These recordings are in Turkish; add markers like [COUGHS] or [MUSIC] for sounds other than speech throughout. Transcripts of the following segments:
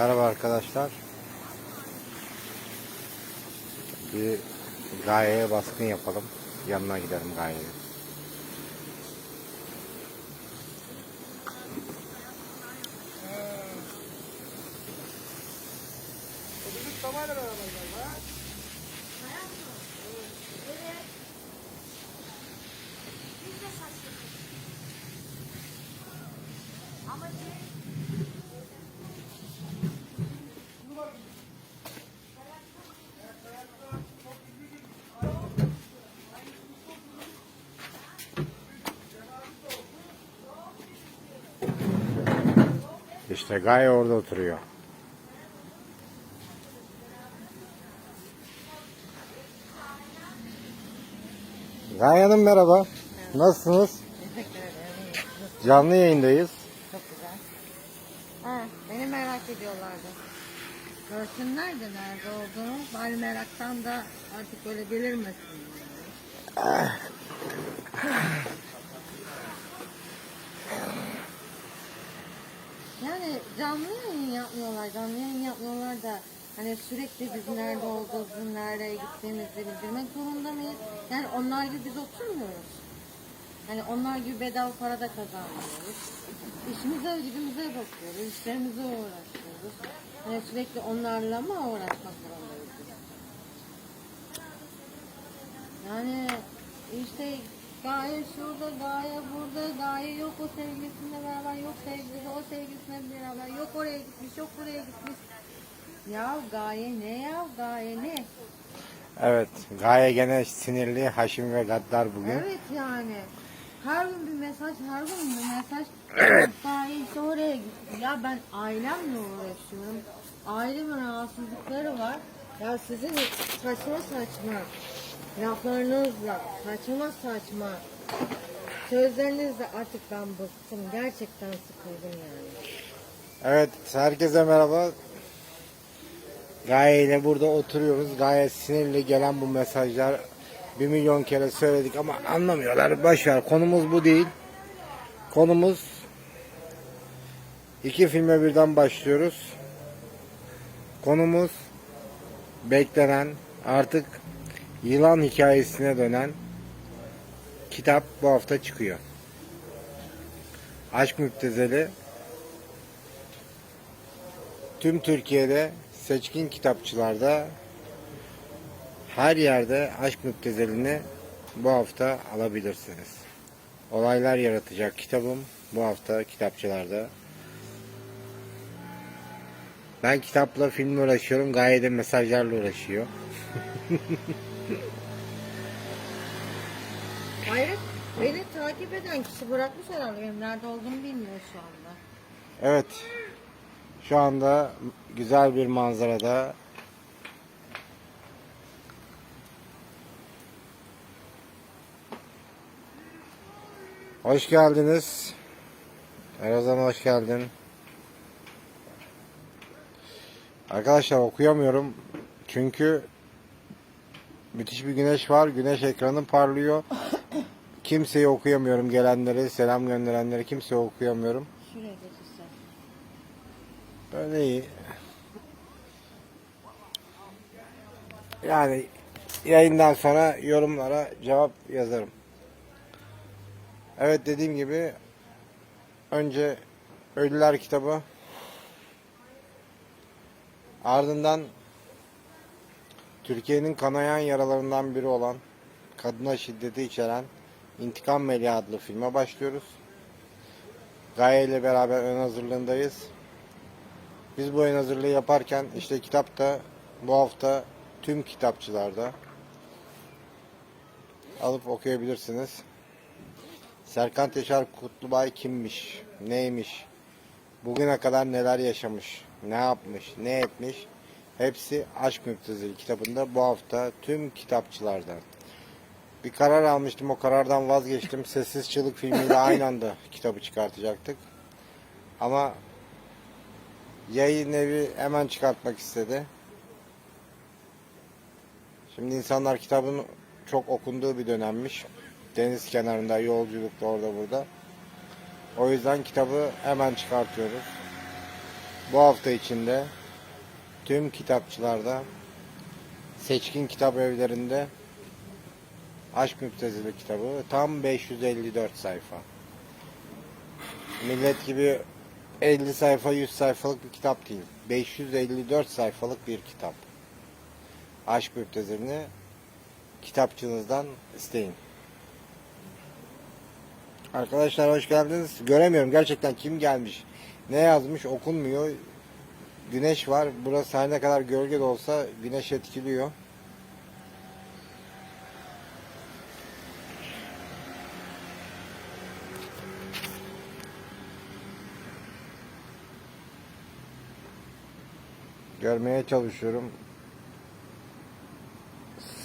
Merhaba arkadaşlar. Bir gayeye baskın yapalım. Yanına gidelim gayeye. İşte gaye orada oturuyor. Gaye Hanım merhaba. Nasılsınız? Teşekkür ederim. Canlı yayındayız. Çok güzel. Ha, beni merak ediyorlardı. Görsünler de nerede olduğumu. Bari meraktan da artık böyle belirmesin. [LAUGHS] Yani canlı yayın yapmıyorlar. Canlı yayın yapmıyorlar da hani sürekli biz nerede olduğumuzu, nereye gittiğimizi bildirmek zorunda mıyız? Yani onlar gibi biz oturmuyoruz. Hani onlar gibi bedava para da kazanmıyoruz. İşimize, gücümüze bakıyoruz, işlerimize uğraşıyoruz. Hani sürekli onlarla mı uğraşmak zorundayız? Yani işte gaye şurada, gaye burada, gaye yok o sevgilisinle beraber, yok sevgilisi o sevgilisine beraber, yok oraya gitmiş, yok buraya gitmiş. Ya gaye ne ya, gaye ne? Evet, Gaye gene sinirli, Haşim ve Gaddar bugün. Evet yani. Her gün bir mesaj, her gün bir mesaj. Gaye işte oraya gitti. Ya ben ailemle uğraşıyorum. Ailemin rahatsızlıkları var. Ya sizin saçma saçma laflarınızla, saçma saçma sözlerinizle artık ben bıktım. Gerçekten sıkıldım yani. Evet, herkese merhaba. Gaye ile burada oturuyoruz. Gayet sinirli gelen bu mesajlar bir milyon kere söyledik ama anlamıyorlar. Başver. Konumuz bu değil. Konumuz iki filme birden başlıyoruz. Konumuz beklenen artık yılan hikayesine dönen kitap bu hafta çıkıyor. Aşk Müptezeli tüm Türkiye'de seçkin kitapçılarda her yerde aşk müptezelini bu hafta alabilirsiniz. Olaylar yaratacak kitabım bu hafta kitapçılarda. Ben kitapla filmle uğraşıyorum. Gaye de mesajlarla uğraşıyor. [LAUGHS] Hayır, beni takip eden kişi bırakmış herhalde. Benim nerede olduğumu bilmiyor şu anda. Evet. Şu anda güzel bir manzarada Hoş geldiniz. Erazan hoş geldin. Arkadaşlar okuyamıyorum. Çünkü müthiş bir güneş var. Güneş ekranı parlıyor. [COUGHS] Kimseyi okuyamıyorum. Gelenleri, selam gönderenleri kimseyi okuyamıyorum. Şuraya geçeceğim. Böyle iyi. Yani yayından sonra yorumlara cevap yazarım. Evet dediğim gibi önce Ölüler kitabı ardından Türkiye'nin kanayan yaralarından biri olan kadına şiddeti içeren İntikam Meleği adlı filme başlıyoruz. Gaye ile beraber ön hazırlığındayız. Biz bu ön hazırlığı yaparken işte kitap da bu hafta tüm kitapçılarda alıp okuyabilirsiniz. Serkan Teşar Kutlubay kimmiş, neymiş, bugüne kadar neler yaşamış, ne yapmış, ne etmiş hepsi Aşk Müptezeli kitabında bu hafta tüm kitapçılarda. Bir karar almıştım o karardan vazgeçtim. Sessiz Çığlık filmiyle aynı anda kitabı çıkartacaktık. Ama yayın evi hemen çıkartmak istedi. Şimdi insanlar kitabın çok okunduğu bir dönemmiş. Deniz kenarında, yolculukta orada burada. O yüzden kitabı hemen çıkartıyoruz. bu hafta içinde tüm kitapçılarda seçkin kitap evlerinde Aşk Müptezili kitabı tam 554 sayfa. Millet gibi 50 sayfa 100 sayfalık bir kitap değil. 554 sayfalık bir kitap. Aşk Müptezilini kitapçınızdan isteyin. Arkadaşlar hoş geldiniz. Göremiyorum gerçekten kim gelmiş. Ne yazmış okunmuyor. Güneş var. Burası her ne kadar gölge de olsa güneş etkiliyor. Görmeye çalışıyorum.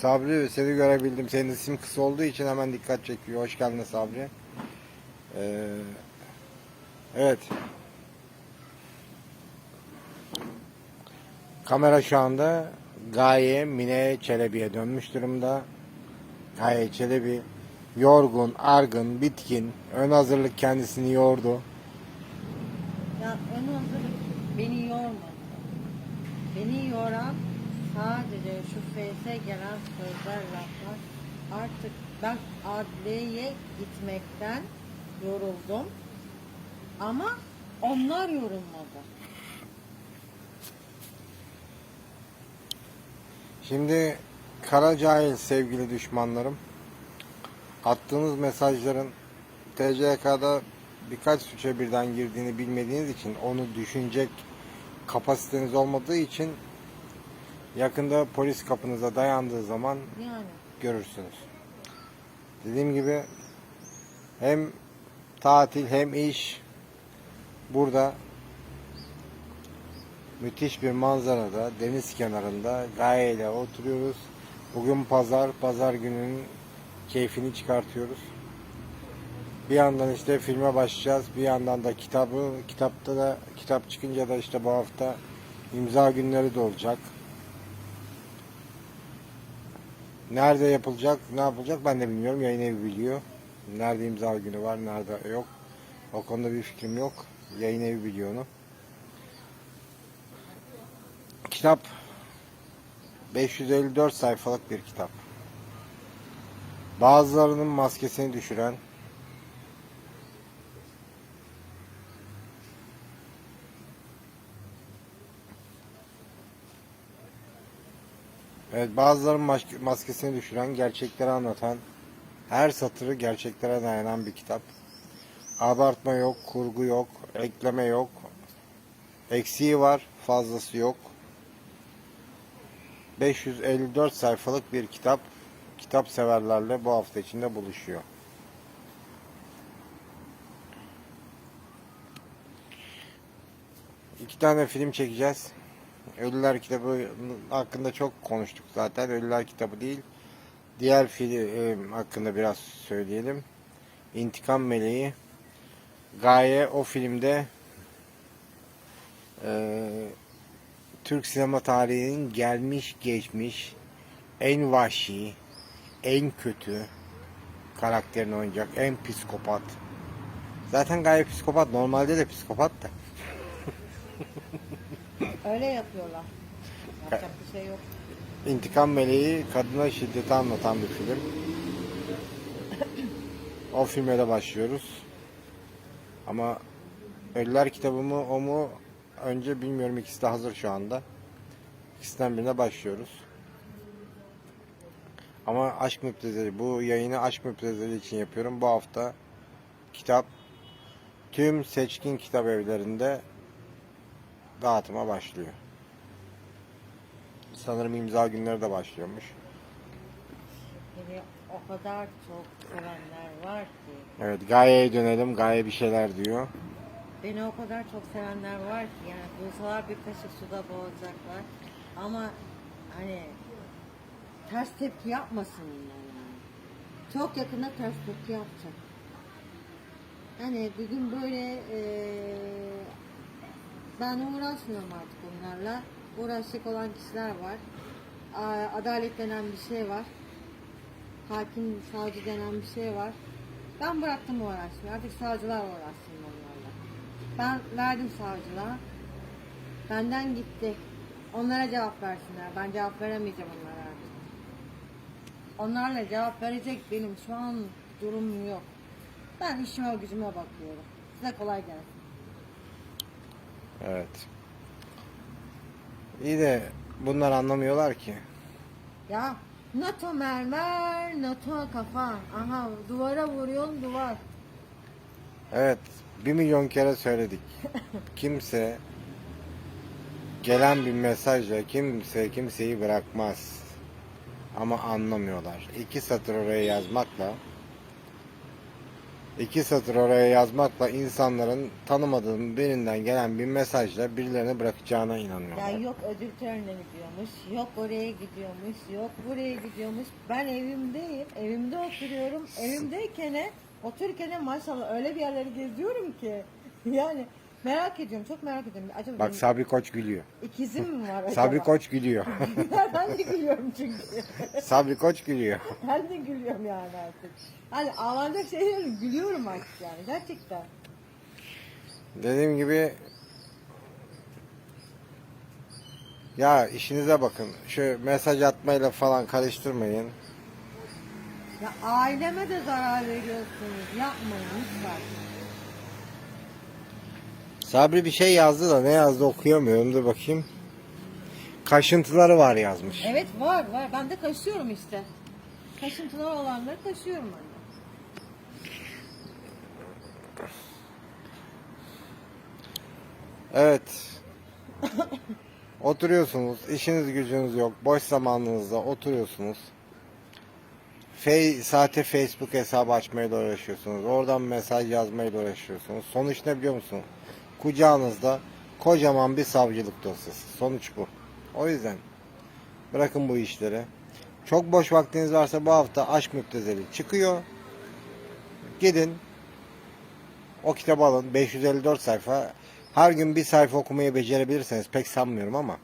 Sabri seni görebildim. Senin isim kısa olduğu için hemen dikkat çekiyor. Hoş geldin Sabri. Ee, evet. Kamera şu anda Gaye Mine Çelebi'ye dönmüş durumda. Gaye Çelebi yorgun, argın, bitkin. Ön hazırlık kendisini yordu. Ya ön hazırlık beni yormadı. Beni yoran sadece şu fese gelen sözler, laflar. Artık ben adliyeye gitmekten yoruldum. Ama onlar yorulmadı. Şimdi kara cahil sevgili düşmanlarım. Attığınız mesajların TCK'da birkaç suça birden girdiğini bilmediğiniz için onu düşünecek kapasiteniz olmadığı için yakında polis kapınıza dayandığı zaman Yani görürsünüz. Dediğim gibi hem tatil hem iş burada müthiş bir manzarada deniz kenarında gayeyle oturuyoruz. Bugün pazar, pazar gününün keyfini çıkartıyoruz. Bir yandan işte filme başlayacağız. Bir yandan da kitabı, kitapta da kitap çıkınca da işte bu hafta imza günleri de olacak. Nerede yapılacak, ne yapılacak ben de bilmiyorum. Yayın evi biliyor. Nerede imza günü var, nerede yok. O konuda bir fikrim yok. Yayın evi biliyor onu. Kitap 554 sayfalık bir kitap. Bazılarının maskesini düşüren Evet bazılarının maske- maskesini düşüren, gerçekleri anlatan, her satırı gerçeklere dayanan bir kitap. Abartma yok, kurgu yok, ekleme yok. Eksiği var, fazlası yok. 554 sayfalık bir kitap. Kitap severlerle bu hafta içinde buluşuyor. İki tane film çekeceğiz. Ölüler kitabı hakkında çok konuştuk zaten. Ölüler kitabı değil. Diğer film hakkında biraz söyleyelim. İntikam Meleği. Gaye o filmde eee, Türk sinema tarihinin gelmiş geçmiş en vahşi, en kötü karakterini oynayacak, en psikopat. Zaten Gaye psikopat. Normalde de psikopat da. [LAUGHS] öyle yapıyorlar. Yapacak bir şey yok. İntikam Meleği kadına şiddeti anlatan bir film. O filme de başlıyoruz. Ama Ölüler kitabı mı o mu önce bilmiyorum ikisi de hazır şu anda. İkisinden birine başlıyoruz. Ama Aşk Müptezeli bu yayını Aşk Müptezeli için yapıyorum. Bu hafta kitap tüm seçkin kitap evlerinde dağıtıma başlıyor. Sanırım imza günleri de başlıyormuş. Yani o kadar çok sevenler var ki. Evet Gaye'ye dönelim. Gaye bir şeyler diyor. Beni o kadar çok sevenler var ki yani duysalar bir kaşık suda boğulacaklar. Ama hani ters tepki yapmasınlar yani. Çok yakında ters tepki yapacak. Yani bir gün böyle eee ben uğraşmıyorum artık onlarla. Uğraşacak olan kişiler var. Adalet denen bir şey var. Hakim, savcı denen bir şey var. Ben bıraktım uğraşmayı. Artık savcılar uğraşsın onlarla. Ben verdim savcılığa. Benden gitti. Onlara cevap versinler. Ben cevap veremeyeceğim onlara artık. Onlarla cevap verecek benim şu an durumum yok. Ben işime gücüme bakıyorum. Size kolay gelsin. Evet. İyi de bunlar anlamıyorlar ki. Ya NATO mermer, NATO kafa. Aha duvara vuruyorsun duvar. Evet, bir milyon kere söyledik. [LAUGHS] Kimse gelen bir mesajla kimse kimseyi bırakmaz. Ama anlamıyorlar. İki satır oraya yazmakla iki satır oraya yazmakla insanların tanımadığım birinden gelen bir mesajla birilerini bırakacağına Ya inanıyorlar. yok ödül törenine gidiyormuş, yok oraya gidiyormuş, yok buraya gidiyormuş. Ben evimdeyim, evimde oturuyorum. Evimdeyken otururken maşallah öyle bir yerleri geziyorum ki. [LAUGHS] Yani merak ediyorum, çok merak ediyorum. Acaba Bak benim Sabri Koç gülüyor. ikizim mi var [LAUGHS] acaba? Sabri Koç gülüyor. [LAUGHS] ben de gülüyorum çünkü. Sabri Koç gülüyor. Ben de gülüyorum yani artık. Hani ağlanacak şeyler gülüyorum artık yani gerçekten. Dediğim gibi ya işinize bakın. Şu mesaj atmayla falan karıştırmayın. Ya aileme de zarar veriyorsunuz. Yapmayın lütfen. Sabri bir şey yazdı da ne yazdı okuyamıyorum. Dur bakayım. Kaşıntıları var yazmış. Evet var var. Ben de kaşıyorum işte. Kaşıntılar olanları kaşıyorum ben de. Evet. Oturuyorsunuz. işiniz gücünüz yok. Boş zamanınızda oturuyorsunuz. Fe sahte Facebook hesabı açmayla uğraşıyorsunuz. Oradan mesaj yazmayla uğraşıyorsunuz. Sonuç ne biliyor musun? Kucağınızda kocaman bir savcılık dosyası. Sonuç bu. O yüzden bırakın bu işleri. Çok boş vaktiniz varsa bu hafta aşk müptezeli çıkıyor. Gidin o kitabı alın. 554 sayfa. Her gün bir sayfa okumayı becerebilirseniz pek sanmıyorum ama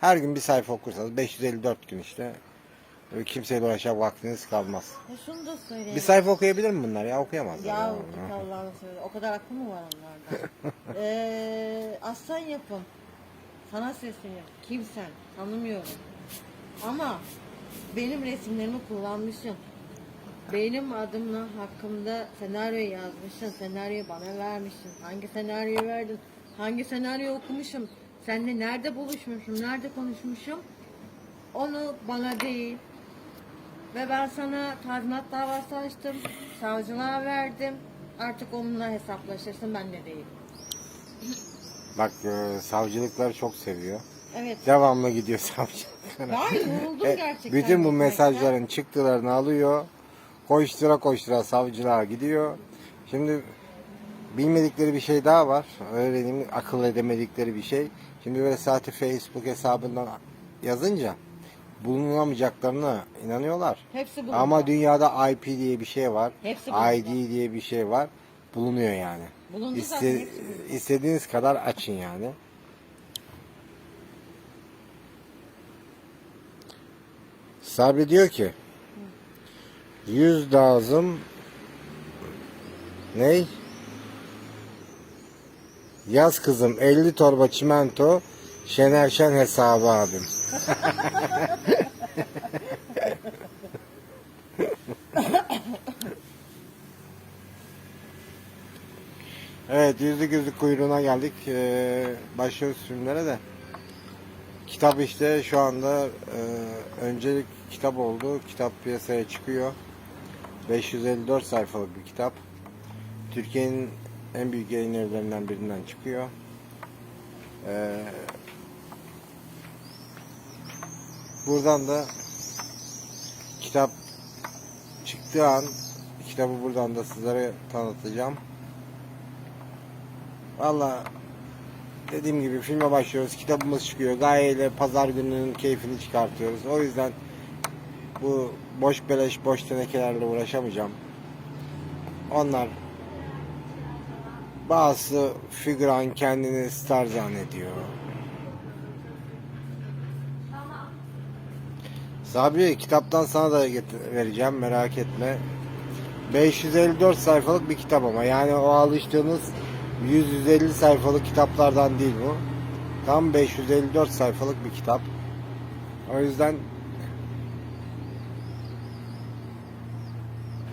her gün bir sayfa okursanız 554 gün işte Öyle kimseyle uğraşacak vaktiniz kalmaz. Ya şunu da söyleyeyim. Bir sayfa okuyabilir mi bunlar ya? Okuyamazlar. Ya ya. git Allah'ını söyle. O kadar aklı mı var onlarda? [LAUGHS] ee, aslan yapın. Sana sesleniyorum. Kimsen? Tanımıyorum. Ama benim resimlerimi kullanmışsın. Benim adımla hakkımda senaryo yazmışsın. Senaryoyu bana vermişsin. Hangi senaryoyu verdin? Hangi senaryo okumuşum? Seninle nerede buluşmuşum? Nerede konuşmuşum? Onu bana değil. Ve ben sana tazminat davası açtım. Savcılığa verdim. Artık onunla hesaplaşırsın ben de değil. Bak e, savcılıklar çok seviyor. Evet. Devamlı gidiyor [LAUGHS] savcılıklara. Ben yoruldum E, gerçekten. Bütün bu mesajların çıktılarını alıyor. Koştura koştura savcılığa gidiyor. Şimdi bilmedikleri bir şey daha var. Diyeyim akıl edemedikleri bir şey. Şimdi böyle sahte Facebook hesabından yazınca bulunamayacaklarına inanıyorlar. Hepsi bu. Ama dünyada IP diye bir şey var. Hepsi bulundu. ID diye bir şey var. Bulunuyor yani. Bulundu İste- zaten, hepsi bulundu. istediğiniz kadar açın yani. Sabri diyor ki 100 lazım ney? Yaz kızım 50 torba çimento Şener Şen hesabı abim. [LAUGHS] Evet yüzlük yüzlük kuyruğuna geldik. Ee, başlıyoruz filmlere de. Kitap işte şu anda e, öncelik kitap oldu. Kitap piyasaya çıkıyor. 554 sayfalık bir kitap. Türkiye'nin en büyük yayın birinden çıkıyor. Ee, buradan da kitap çıktığı an kitabı buradan da sizlere tanıtacağım. Valla dediğim gibi filme başlıyoruz. Kitabımız çıkıyor. Gayeyle pazar gününün keyfini çıkartıyoruz. O yüzden bu boş beleş boş tenekelerle uğraşamayacağım. Onlar bazı figüran kendini star zannediyor. Sabri kitaptan sana da vereceğim merak etme. 554 sayfalık bir kitap ama yani o alıştığınız 100-150 sayfalık kitaplardan değil bu. Tam 554 sayfalık bir kitap. O yüzden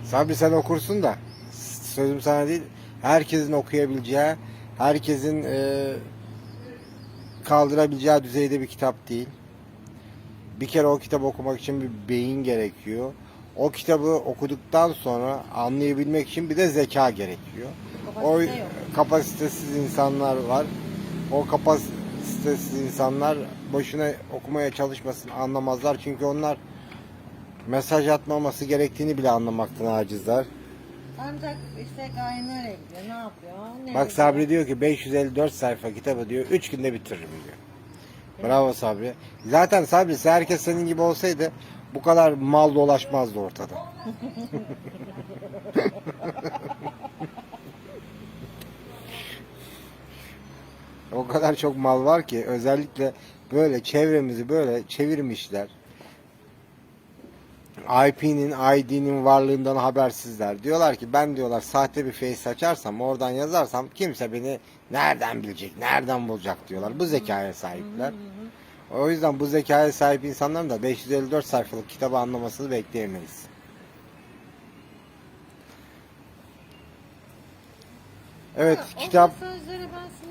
Sabri sen okursun da sözüm sana değil herkesin okuyabileceği herkesin e, kaldırabileceği düzeyde bir kitap değil. Bir kere o kitabı okumak için bir beyin gerekiyor. O kitabı okuduktan sonra anlayabilmek için bir de zeka gerekiyor. Kapasite yok. kapasitesiz insanlar var. O kapasitesiz insanlar boşuna okumaya çalışmasın anlamazlar. Çünkü onlar mesaj atmaması gerektiğini bile anlamaktan acizler. Ancak işte gaye nereye gidiyor, ne yapıyor? nereye Bak? Sabri diyor ki 554 sayfa kitabı diyor 3 günde bitiririm diyor. Bravo Sabri. Zaten Sabri herkes senin gibi olsaydı bu kadar mal dolaşmazdı ortada. [LAUGHS] o kadar çok mal var ki özellikle böyle çevremizi böyle çevirmişler. IP'nin, ID'nin varlığından habersizler. Diyorlar ki ben diyorlar sahte bir face açarsam oradan yazarsam kimse beni nereden bilecek, nereden bulacak diyorlar. Bu zekaya sahipler. O yüzden bu zekaya sahip insanların da 554 sayfalık kitabı anlamasını bekleyemeyiz. Evet kitap mesajlara ben?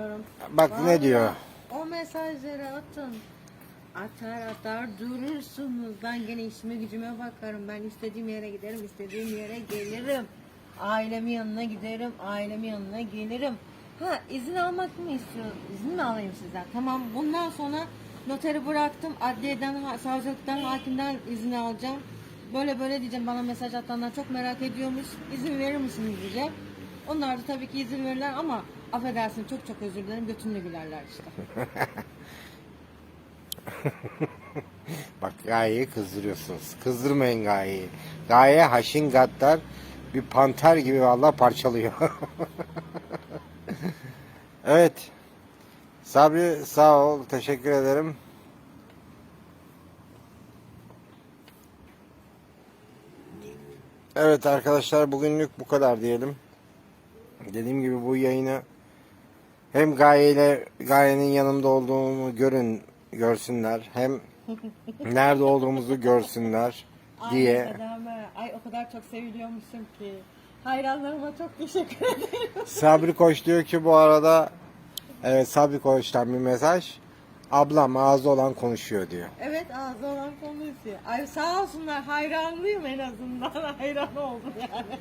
Sinirlenmiyorum. bak ne Vallahi diyor. O mesajları atın. Atar atar durursunuz. Ben gene işime gücüme bakarım. Ben istediğim yere giderim, istediğim yere gelirim. Ailemin yanına giderim, ailemin yanına gelirim. Ha izin almak mı istiyorsun? İzin mi alayım sizden? Tamam bundan sonra noteri bıraktım. Adliyeden, savcılıktan, hakimden izin alacağım. Böyle böyle diyeceğim bana mesaj atanlar çok merak ediyormuş. İzin verir misiniz diyeceğim. Onlar da tabii ki izin verirler ama affedersin çok çok özür dilerim götümle gülerler işte. [LAUGHS] Bak Gaye'yi kızdırıyorsunuz. Kızdırmayın Gaye'yi. Gaye haşin gaddar bir panter gibi vallahi parçalıyor. [LAUGHS] evet. Sabri sağ ol. Teşekkür ederim. Evet arkadaşlar bugünlük bu kadar diyelim. Dediğim gibi bu yayını hem Gaye ile Gaye'nin yanımda olduğumu görün görsünler hem nerede olduğumuzu görsünler diye. Ay, Sedame, ay o kadar çok seviliyormuşum ki. Hayranlarıma çok teşekkür ederim. [LAUGHS] Sabri Koç diyor ki bu arada evet Sabri Koç'tan bir mesaj. Ablam ağzı olan konuşuyor diyor. Evet ağzı olan konuşuyor. Ay sağ olsunlar hayranlıyım en azından. [LAUGHS] Hayran oldum yani. [LAUGHS]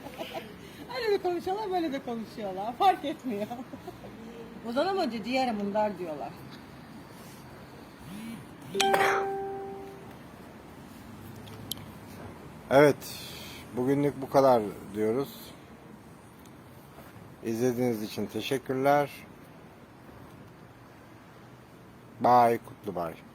Öyle de konuşuyorlar böyle de konuşuyorlar. Fark etmiyor. Ozan Hoca ciğerim bunlar diyorlar. Evet bugünlük bu kadar diyoruz. İzlediğiniz için teşekkürler. Bye kutlu bye.